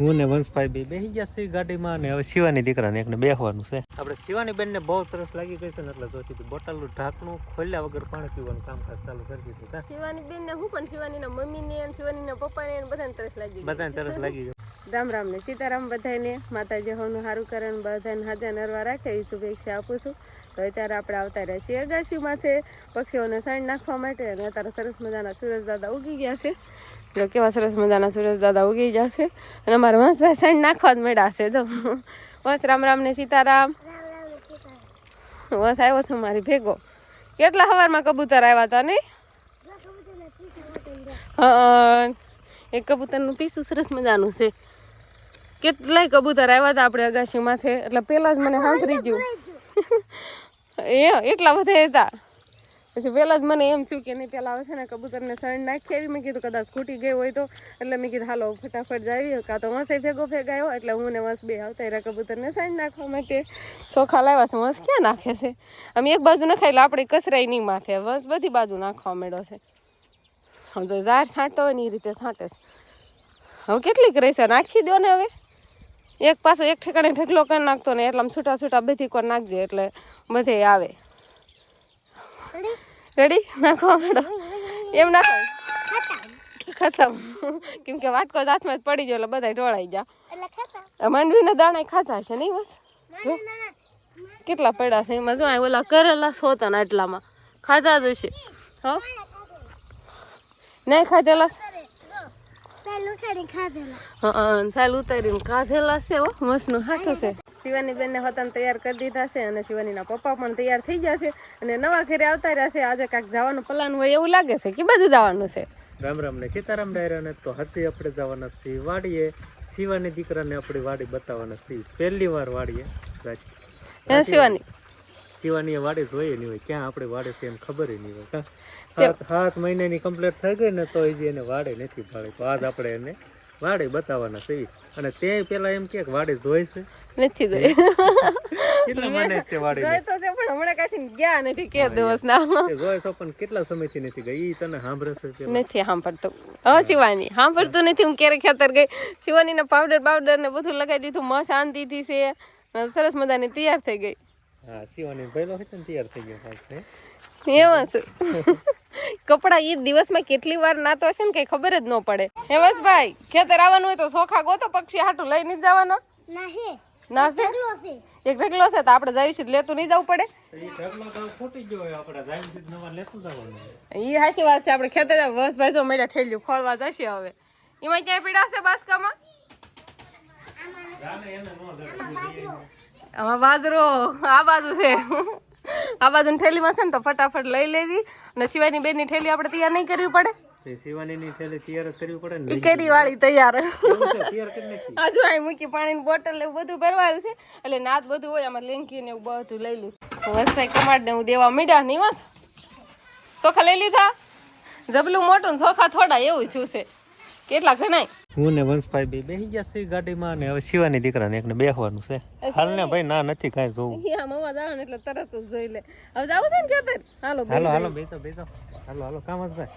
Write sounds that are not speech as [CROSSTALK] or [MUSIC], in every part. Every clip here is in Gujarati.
હું ને વંશભાઈ બે બેસી ગયા છીએ ગાડીમાં અને હવે શિવાની દીકરાને એકને બેસવાનું છે. આપણે શિવાની બેનને બહુ તરસ લાગી ગઈ છે ને એટલે જોતી હતી બોટલનું ઢાંકણું ખોલ્યા વગર પાણી પીવાનું કામકાજ ચાલુ કરી દીધું કા શિવાની બેન ને હું પણ શિવાની ના મમ્મી ને અને શિવાની ના પપ્પા ને બધાને તરસ લાગી ગઈ. બધાને તરસ લાગી ગઈ રામ રામ ને સીતારામ બધાને માતાજી હોનું સારું કરે બધાને હાજર નરવા રાખે એ શુભેચ્છા આપું છું. તો અત્યારે આપણે આવતા રહ્યા છીએ અગાસી માથે પક્ષીઓને સાઈડ નાખવા માટે અને અત્યારે સરસ મજાના સુરજ દાદા ઉગી ગયા છે. જો કેવા સરસ મજાના સુરજ દાદા ઉગી ગયા છે અને અમારા વંશભાઈ સાઈડ નાખવા જ મેળા છે. તો વંશ રામ રામ ને સીતારામ. વંશ આવ્યો છે મારી ભેગો. કેટલા સવારમાં કબૂતર આવ્યા હતા નહીં? હા એ કબૂતરનું પીસું સરસ મજાનું છે. કેટલાય કબૂતર આવ્યા હતા આપણે અગાશીમાંથી. એટલે પહેલાં જ મને સાંભળી ગયું. [LAUGHS] એ એટલા બધા હતા. પછી પહેલાં જ મને એમ થયું કે નહીં પહેલાં આવશે ને કબૂતરને સણ નાખી આવી. મેં કીધું કદાચ ખૂટી ગઈ હોય તો. એટલે મેં કીધું, હાલો, ફટાફટ જાવી કાં તો વંશે ભેગો ભેગાયો એટલે હું ને વંશ બે આવતા રહ્યા કબૂતરને સણ નાખવા માટે. ચોખા લાવ્યા છે. વંશ ક્યાં નાખે છે? અમે એક બાજુ નખાય એટલે આપણે કસરાય નહીં માથે. વંશ બધી બાજુ નાખવા માંડ્યો છે. હમ તો ઝાડ છાંટતો હોય ને એ રીતે છાંટે છે. હવે કેટલીક રહેશે નાખી દો ને હવે. એક પાછો એક ઠેકાણે ઢેકલો કરી નાખતો ને એટલે આમ છૂટા છૂટા બધી કોર નાખજે એટલે બધે આવે. રેડી નાખવા માંડો એમ નાખો ખતમ. કેમ કે વાટકો હાથમાં જ પડી ગયો એટલે બધા ઢોળાઈ ગયા. માંડવીના દાણા ખાતા છે નહીં બસ? કેટલા પડ્યા છે? એમાં જો આ ઓલા કરેલા સોતા ને એટલામાં. ખાતા જ હશે. હા? નહીં ખાધેલા? સાલ ઉતારીને ખાધેલા. છે હો મસ્તનું હાસું છે. શિવાની બેનને હોતાને તૈયાર કરી દીધા છે અને શિવાનીના પપ્પા પણ તૈયાર થઈ ગયા છે અને નવા ઘરે આવતા રહ્યા છે. આજે કાંઈક જવાનું પ્લાન હોય એવું લાગે છે કે બધું જવાનું છે? રામ રામ ને સીતારામ ડાયરાને તો હજી આપણે જવાના છીએ વાડીએ. શિવાની દીકરાને આપણી વાડી બતાવવાના છીએ. પહેલી વાર વાડીએ. શિવાની? શિવાની વાડે જોઈએ નહીં હોય. ક્યાં આપણે વાડે છે એને ખબર નહીં હોય. સાત સાત મહિનાની કમ્પ્લીટ થઈ ગઈ ને તો હજી એને વાડે નથી ભાડે. તો આજ આપણે એને વાડે બતાવવાના છે અને તે પેલા એમ કે વાડે જોઈ છે. નથી જોઈ. કેટલા મને તે વાડે જોઈ તો છે પણ હમણાં કાંઈથી ગયા નથી કે દિવસ ના. જોઈ તો પણ કેટલા સમયથી નથી ગઈ? ઈ તને સાંભળે છે નથી સાંભળતો. હવે શિવાની. સાંભળતું નથી. હું ક્યારે ખેતર ગઈ. શિવાનીને પાવડર પાવડર ને બધું લગાવી દીધું. મ શાંતિથી છે. અને સરસ મજાની તૈયાર થઈ ગઈ. હા શિવાની પહેલો હોય ને તૈયાર થઈ ગયો સાહેબ છે શું કપડા એ દિવસમાં કેટલી વાર નાતો હશે ને કઈ ખબર જ ન પડે. હેવસ ભાઈ ખેતર આવવાનું હોય તો સોખા ગોતો પક્ષી હાટું લઈ નહીં જવાનો. ના છે એક ઢગલો છે તો આપણે જાય છે લેતું નહીં જવું પડે. ઈ સાચી વાત છે આપણે ખેતર બસ ભાઈ જો મેળા ઠેલ્યું ખોળવા જશે હવે. એમાં ક્યાંય પીડાશે બાસકામાં? આમાં બાજરો આ બાજુ છે. આ બાજુ થેલીમાં છે ને તો ફટાફટ લઈ લેવી અને સિવાયની બેનની થેલી આપણે તૈયાર નહીં કરવી પડે. તે શિવાનીની થેલી તૈયાર કરવી પડે ને એ વાળી તૈયાર. એવું છે, તૈયાર કરી નાખી. આ જો અહીં મૂકી પાણીની બોટલ એવું બધું ભરવાયું છે. એટલે નાત બધું હોય આમાં લેંકી ને એવું બધું લઈ લીધું. વસભાઈ કમાડ ને હું દેવા મીડા નહીં વસ સોખા લઈ લીધા? જબલું મોટું સોખા થોડા એવું છું છે. કેટલા ઘણાય? હું ને વંશભાઈ બે બેસી ગયા છીએ ગાડીમાં ને હવે શિવાની દીકરાને એકને બેસવાનું છે. હાલ ને ભાઈ ના નથી કાંઈ જોવું. અહીંયા મવા જાવ ને એટલે તરત જ જોઈ લે. હવે જાવ છે ને ખેતર? હાલો. હાલો હાલો બેસો બેસો હાલો હાલો કામ જ ભાઈ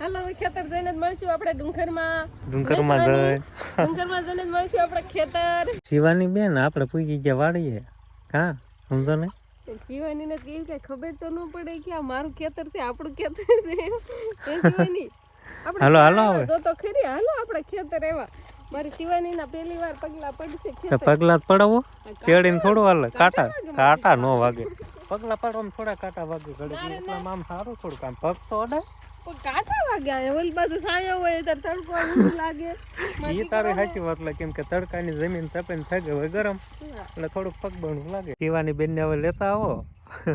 હાલો હવે ખેતર જઈને જ મળશું આપણે ડુંગરમાં. ડુંગરમાં જઈ ડુંગરમાં જઈને જ મળશું આપણે ખેતર. શિવાની બેન આપણે પૂગી ગયા વાડીએ. હા સમજો ને? શિવાની ને કેવી કઈ ખબર તો ન પડે કે આ મારું ખેતર છે આપણું ખેતર છે. એ શિવાની? હાલો હાલો હવે. જો તો ખરી. હાલો આપણે ખેતર એવા. મારી શિવાની ના પહેલી વાર પગલા પડશે ખેતર. પગલા પડાવો. કેળીને થોડું હાલે. કાંટા કાંટા નો વાગે. પગલા પાડવામાં થોડા કાંટા વાગે ઘડે. એટલામાં મામ સારું થોડુંક આમ પગ તો અડે કાંટા વાગ્યા ઓલી બાજુ સાયો હોય ત્યારે તડકો લાગે. ઈ તારી સાચી વાત લાગે કેમ કે તડકાની જમીન તપે ને હોય ગરમ. એટલે થોડુંક પગ બણું લાગે. શિવાની બેન ને હવે લેતા આવો.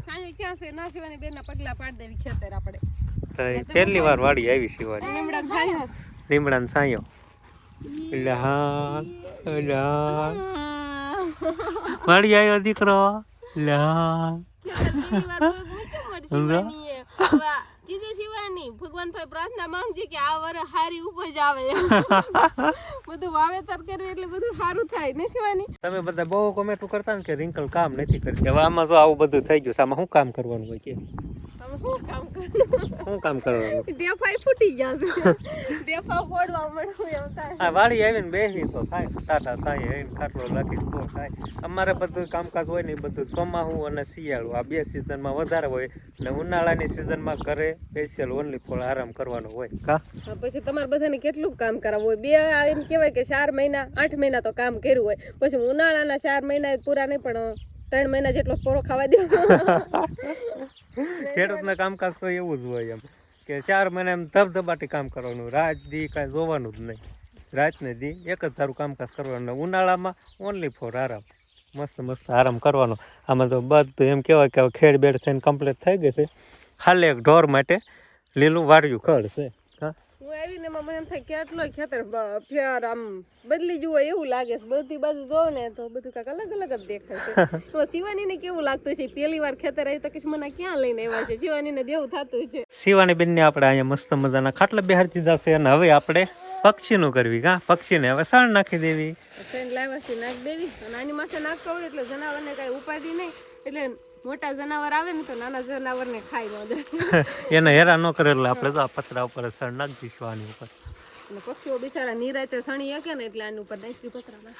સાયો ક્યાં છે? ના સિવાની બેન પગલા પાડી દેવી ખેતર આપણે. પહેલી વાર વાડી આવી સિવાની લીમડા સાયો છે. લીમડા ને સાયો. એટલે હા એટલે વાડી આવ્યો દીકરો. એટલે નહીં ભગવાન ભાઈ પ્રાર્થના માંગજે કે આ વર્ષ હારી ઉપજ આવે [LAUGHS] બધું વાવેતર કરવું એટલે બધું સારું થાય ને શિવાની? તમે બધા બહુ કોમેન્ટ કરતા ને કે રિંકલ કામ નથી કરતી હવે આમાં જો આવું બધું થઈ ગયું આમાં શું કામ કરવાનું હોય કે? શું કામ કરવાનું? દેફાઈ ફૂટી ગયા છે. દેફા ફોડવા મળું એમ થાય. આ વાળી આવીને બેસી તો થાય. ટાટા થાય આવીને ખાટલો લાગી તો થાય. અમારે બધું કામકાજ હોય ને બધું ચોમાસું અને શિયાળું. આ બે સિઝનમાં વધારે હોય. ને ઉનાળાની સિઝનમાં ઘરે સ્પેશિયલ ઓનલી ફોર આરામ કરવાનો હોય. કા? પછી તમારે બધાને કેટલું કામ કરાવવું હોય? બે એમ કહેવાય કે ચાર મહિના આઠ મહિના તો કામ કર્યું હોય. પછી ઉનાળાના ચાર મહિના પૂરા નહીં પણ ત્રણ મહિના જેટલો પોરો ખાવા દો. [LAUGHS] [LAUGHS] ખેડૂતના કામકાજ તો એવું જ હોય એમ. કે ચાર મહિના એમ ધબધબાટી કામ કરવાનું, રાત દી કાંઈ જોવાનું જ નહીં. રાતને દી એક જ ધારું કામકાજ કરવાનું ઉનાળામાં ઓનલી ફોર આરામ. મસ્ત મસ્ત આરામ કરવાનો. આમાં તો બધું એમ કહેવાય કે ખેડ બેડ થઈને કમ્પ્લીટ થઈ ગઈ છે. ખાલી એક ઢોર માટે લીલું વાળ્યું ખડ છે. હા આવીને એમાં મને એમ થાય કેટલો ખેતર ફેર આમ બદલી જુઓ એવું લાગે છે. બધી બાજુ જોઉં ને તો બધું કાંઈક અલગ અલગ જ દેખાય છે. તો શિવાનીને કેવું લાગતું છે પહેલી વાર ખેતર આવી તો કે મને ક્યાં લઈને આવ્યા છે? શિવાનીને દેવું થતું છે. શિવાની બેનને આપણે અહીંયા મસ્ત મજાના ખાટલા બિહાર દીધા છે અને હવે આપણે પક્ષીનું કરવી કા? પક્ષીને હવે સાણ નાખી દેવી. સાણ લાવ્યા છે નાખ દેવી. અને આની માથે નાખતો હોય એટલે જનાવરને કાંઈ ઉપાધિ નહીં. એટલે મોટા જનાવર આવે ને તો નાના જનાવર ને ખાઈ ન [LAUGHS] એને હેરાન ન કરે એટલે આપણે તો આ પતરા ઉપર સર નાખી દઈશું આની ઉપર. અને પક્ષીઓ બિચારા નિરાતે સણી શકે ને એટલે આની ઉપર નાખી પતરામાં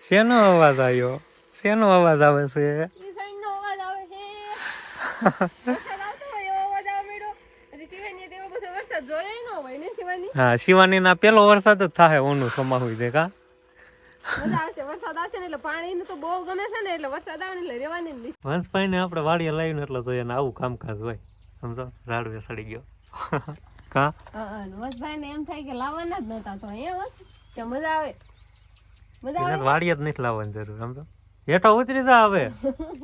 શેનો અવાજ આવ્યો? શેનો અવાજ આવે છે? હા શિવાની ના પેલો વરસાદ જ થાય ઓનું સમાવું દે કા મજા આવશે વરસાદ આવશે ને એટલે પાણીનું તો બહુ ગમે છે ને એટલે વરસાદ આવે ને એટલે રહેવાની જ નહીં. વંશભાઈ ને આપણે વાડીએ લાવીને એટલે તો ને આવું કામકાજ હોય. સમજો? ઝાડવે સડી ગયો. [LAUGHS] કા? ને એમ થાય કે લાવવાના જ નતા તો એ વસ કે મજા આવે. મજા વાડીએ જ નથી લાવવાની જરૂર સમજો? હેઠો ઉતરી જા આવે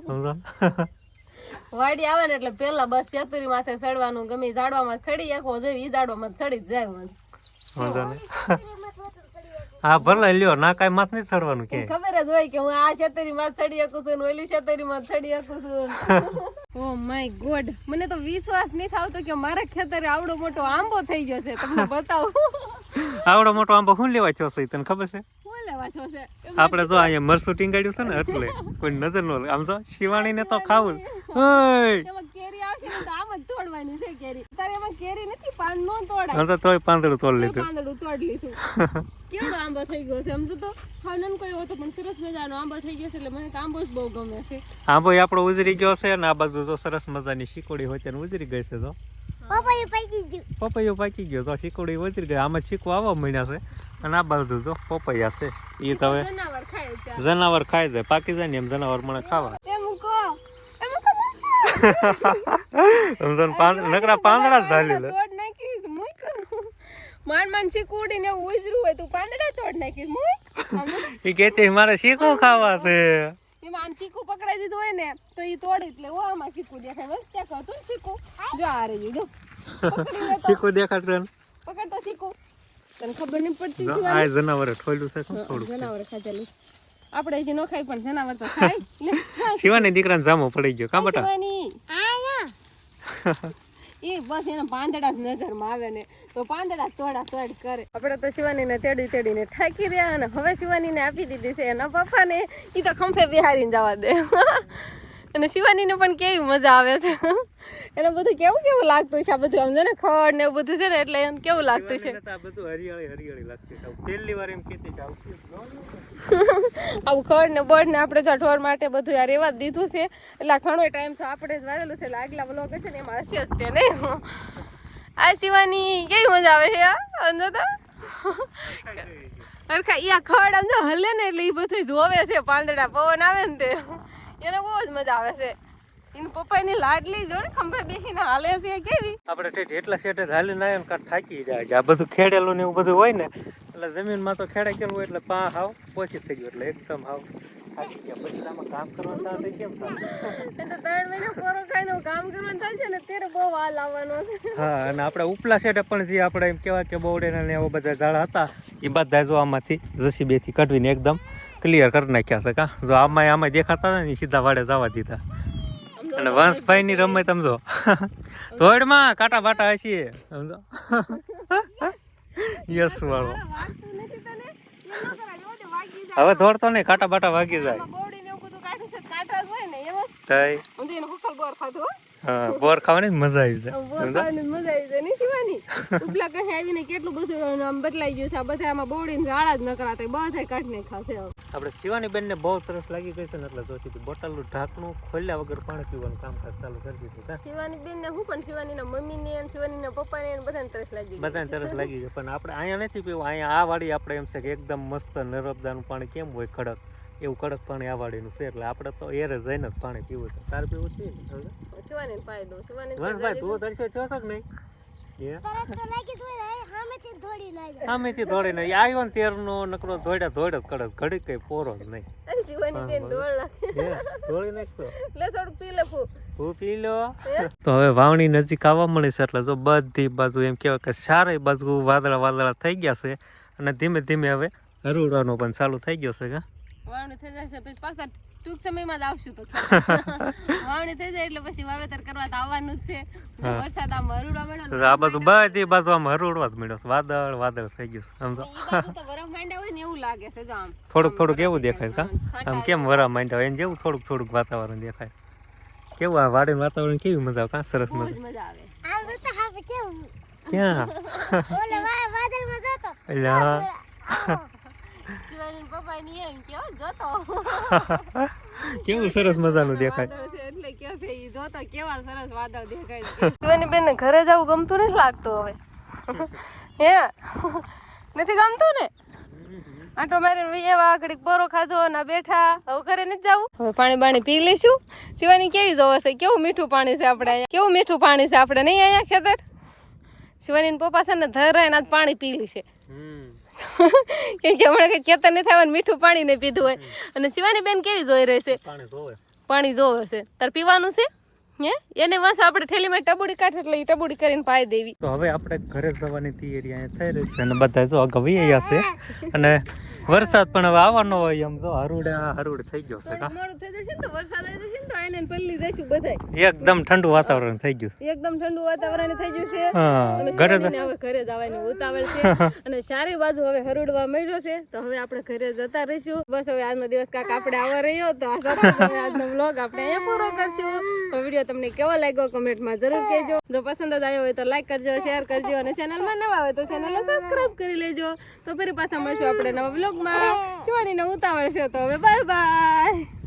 સમજો? [LAUGHS] [LAUGHS] વાડી આવે ને એટલે પેલા બસ ચતુરી માથે ચડવાનું ગમે ઝાડવામાં ચડી એકવો જોઈએ ઈ ઝાડવામાં ચડી જ જાય વાંધો નહીં. હા ભલે લ્યો ના કાઈ માથ નહીં ચડવાનું કે. ખબર જ હોય કે હું આ છેતરી માં ચડી શકું છું ઓલી છેતરી માં ચડી શકું છું [LAUGHS] ઓ માય ગોડ. મને તો વિશ્વાસ નહીં થતો કે મારા ખેતરે આવડો મોટો આંબો થઈ ગયો છે. તમને બતાવું. [LAUGHS] આવડો મોટો આંબો શું લેવા છો તને ખબર છે? આપણે જો અહીંયા મરસું ટીંગાડ્યું છે ને એટલે કોઈ નજર નો આમ તો ખાવું જ. ઓય એમાં કેરી આવશે ને તો આમ જ તોડવાની છે કેરી. તારે એમાં કેરી નથી પાન નો તોડાય. તો તોય પાંદડું તોડ લીધું. પાંદડું તોડ લીધું. [LAUGHS] કેવડો આંબો થઈ ગયો છે? સમજો તો હા કોઈ હતો પણ સરસ મજાનો આંબો થઈ ગયો છે એટલે મને આંબો જ બહુ ગમે છે. આંબો આપણો ઉજરી ગયો છે ને આ બાજુ તો સરસ મજાની શીકોડી હોય ત્યારે ઉજરી ગઈ છે તો પપૈયો પાકી ગયો. તો શીકોડી ઉજરી ગઈ. આમાં ચીકુ આવવા મહિના છે. અને આ બાજુ તો પપૈયા છે. એ તમે જનાવર ખાઈ જાય પાકી જાય ને એમ જનાવર મને ખાવા. એ મૂકો. એ મૂકો સમજો [LAUGHS] ને પાંદ નકરા પાંદડા જ ઝાલી લે. માંડ માંડ શીકુડી ને ઉજરું હોય તું પાંદડા તોડ નાખીશ સમજો એ મારે શીખું ખાવા છે. એ માન ચીકુ પકડાઈ દીધું હોય ને તો એ તોડી એટલે ઓ આમાં દેખાય. બસ ક્યાંક હતું ચીકુ જો આ રહી જો. [LAUGHS] શીખું દેખાડતો ને? પકડ તો ચીકુ તને ખબર નહીં પડતી છે આ જનાવરે ઠોલ્યું છે થોડું જનાવર ખાધેલું આપણે હજી ન ખાઈ પણ જનાવર તો ખાય. લે શિવાની દીકરાને જામો પડી ગયો. કા બટા? શિવાની. એ બસ એના પાંદડા જ નજરમાં આવે ને તો પાંદડા તોડા તોડ કરે. આપણે તો શિવાનીને તેડી તેડીને થાકી રહ્યા અને હવે શિવાનીને આપી દીધી છે એના પપ્પાને. એ તો ખંફે બિહારીને જવા દે. [LAUGHS] અને શિવાનીને પણ કેવી મજા આવે છે. એને બધું કેવું કેવું લાગતું છે આ બધું? આમ ને ખડ ને એવું બધું છે ને એટલે એને કેવું લાગતું છે? આ બધું હરિયાળી હરિયાળી લાગતી છે. પહેલી વાર એમ કહેતી કે. [LAUGHS] આવું ખડ ને બળ ને આપણે જો ઢોર માટે બધું યાર એવા જ દીધું છે. એટલે આ ઘણો ટાઈમ તો આપણે જ વાવેલું છે. આગલા બ્લોગ છે ને એમાં હશે જ તે નહીં આ સિવાયની કેવી મજા આવે છે અંદર તો. અરખા આ ખડ આમ જો હલે ને એટલે એ બધું જોવે છે પાંદડા પવન આવે ને તે. એને બહુ જ મજા આવે છે. એની પપ્પાની લાડલી જો ને ખંભે બેસીને હાલે છે કેવી? આપણે ઠેઠ એટલા શેઠે હાલીને આવ્યા ને કાં થાકી જાય છે. આ બધું ખેડેલું ને એવું બધું હોય ને એટલે જમીનમાં તો ગયેલું હોય એટલે પા હાવ પોચી થઈ ગયું એટલે એકદમ હાવ થાકી ગયા. પછી આમાં કામ કરવાનું કેમ થાય એ તો ત્રણ મહિના પોરો ખાઈને કામ કરવાનું થાય છે ને ત્યારે બહુ વાલ આવવાનો હા અને આપણે ઉપલા શેઠે પણ જે આપણે એમ કહેવાય કે બોવડેના ને એવા બધા ઝાડ હતા એ બધા જો આમાંથી જસીબેથી કાઢવીને એકદમ ક્લિયર કરી નાખ્યા છે કા? જો આમાં આમાં દેખાતા હતા ને સીધા વાડે જવા દીધા. અને વંશભાઈ ની રમત સમજો ધોળમાં કાંટા બાટા હશે. સમજો યસ વાળો. હવે દોડતો નહીં કાંટા બાટા વાગી જાય. આમાં છે બોર ખાવાની મજા આવી જાય. બોર ખાવાની મજા આવી જાય. નહીં શિવાની? ઉપલા કહે આવીને કેટલું બધું આમ બદલાઈ ગયું છે. આ બધા આમાં બોડીને ઝાડા જ ન કરાતા બધા કાઢને ખાશે આપણે શિવાની બેનને બહુ તરસ લાગી ગઈ છે ને એટલે જો સીધું બોટલનું ઢાંકણું ખોલ્યા વગર પાણી પીવાનું કામકાજ ચાલુ કરી દીધું કા શિવાની બેન ને હું પણ શિવાનીના મમ્મીને અને શિવાનીના પપ્પાને એને બધાને તરસ લાગી ગઈ બધાને તરસ લાગી જાય પણ આપણે અહીંયા નથી પીવું. અહીંયા આ વાડી આપણે એમ છે કે એકદમ મસ્ત નર્મદાનું પાણી કેમ હોય કડક એવું કડક પાણી આ છે એટલે આપણે તો એરે જઈને જ પાણી પીવું છે. તારે પીવું છે ને દઉં શિવાની તું દર્શો છો છો કે નહીં? એ સામેથી દોડી ને આવ્યો ને તેરનો નકરો દોડ્યા ધોડ્યો કડક ઘડી કઈ પોરો જ નહીં. તું પી લો તો હવે વાવણી નજીક આવવા મળી છે એટલે જો બધી બાજુ એમ કહેવાય કે ચારેય બાજુ વાદળા વાદળા થઈ ગયા છે અને ધીમે ધીમે હવે હરુડવાનો પણ ચાલુ થઈ ગયો છે કા વાવણી થઈ જશે પછી પાછા ટૂંક સમયમાં જ આવશું તો [LAUGHS] વાવણી થઈ જાય એટલે પછી વાવેતર કરવા તો આવવાનું જ છે. વરસાદ આમ હરુડવા મળ્યો આ બધું બધી બાજુ આમ હરુડવા જ મળ્યો વાદળ વાદળ થઈ ગયું સમજો તો. વરફ માંડ્યા હોય ને એવું લાગે છે જો આમ. થોડુંક થોડુંક એવું દેખાય કા આમ કેમ વરા માંડ્યા હોય એને જેવું થોડુંક થોડુંક વાતાવરણ દેખાય. કેવું આ વાડીનું વાતાવરણ કેવી મજા આવે? કા સરસ મજા. આવે. ક્યાં એટલે હા કેવું? ક્યાં? ઓલે વાદળમાં જતો "હો, જોતો કેવું સરસ મજાનું દેખાય એટલે કે છે ઈ જોતો કેવા સરસ વાદળ દેખાય છે બેન ઘરે જવું ગમતું નથી લાગતું હવે હે નથી ગમતું ને આટો મારીને આગળ પોરો ખાધો ના બેઠા હવે ઘરે નથી જવું હવે પાણી બાણી પી લઈશું શિવાની કેવી જોવે છે કેવું મીઠું પાણી છે આપણે અહીંયા કેવું મીઠું પાણી છે આપણે નહીં અહીંયા ખેતર શિવાની પપ્પા છે ને ધરાઈને આજ પાણી પી લીશે છે હમ [LAUGHS] કેમ કે હમણાં કઈ ખેતર નથી થવાનું મીઠું પાણી ને પીધું હોય. અને શિવાની બેન કેવી જોઈ રહી છે? પાણી ધોવે પાણી જોવે છે. તાર પીવાનું છે? હે? એને વાસ આપણે થેલીમાં ટબુડી કાઢે એટલે એ ટબુડી કરીને પાઈ દેવી. તો હવે આપણે ઘરે જવાની તૈયારી અહીંયા થઈ રહી છે અને બધા જો ગવી અહીંયા છે. અને વરસાદ પણ હવે આવવાનો હોય એમ તો હરુડ હરુડ થઈ ગયો છે મોડું થઈ જશે ને તો વરસાદ આવી જશે ને તો એને પલ્લી જઈશું બધાય. એકદમ ઠંડુ વાતાવરણ થઈ ગયું. એકદમ ઠંડુ વાતાવરણ થઈ ગયું છે. અને ઘરે હવે ઘરે જવાની ઉતાવળ છે. અને સારી બાજુ હવે હરુડવા મળ્યો છે. તો હવે આપણે ઘરે જતા રહીશું. બસ હવે આજનો દિવસ કાક આપણે આવવા રહ્યો તો આજનો વ્લોગ આપણે અહીંયા પૂરો કરશું. તો વીડિયો તમને કેવો લાગ્યો કમેન્ટમાં જરૂર કહેજો. જો પસંદ જ આવ્યો હોય તો લાઈક કરજો શેર કરજો અને ચેનલમાં નવા હોય તો ચેનલને સબસ્ક્રાઇબ કરી લેજો. તો ફરી પાછા મળશું આપણે નવા વ્લોગમાં જોવાની ઉતાવળ છે તો હવે બાય બાય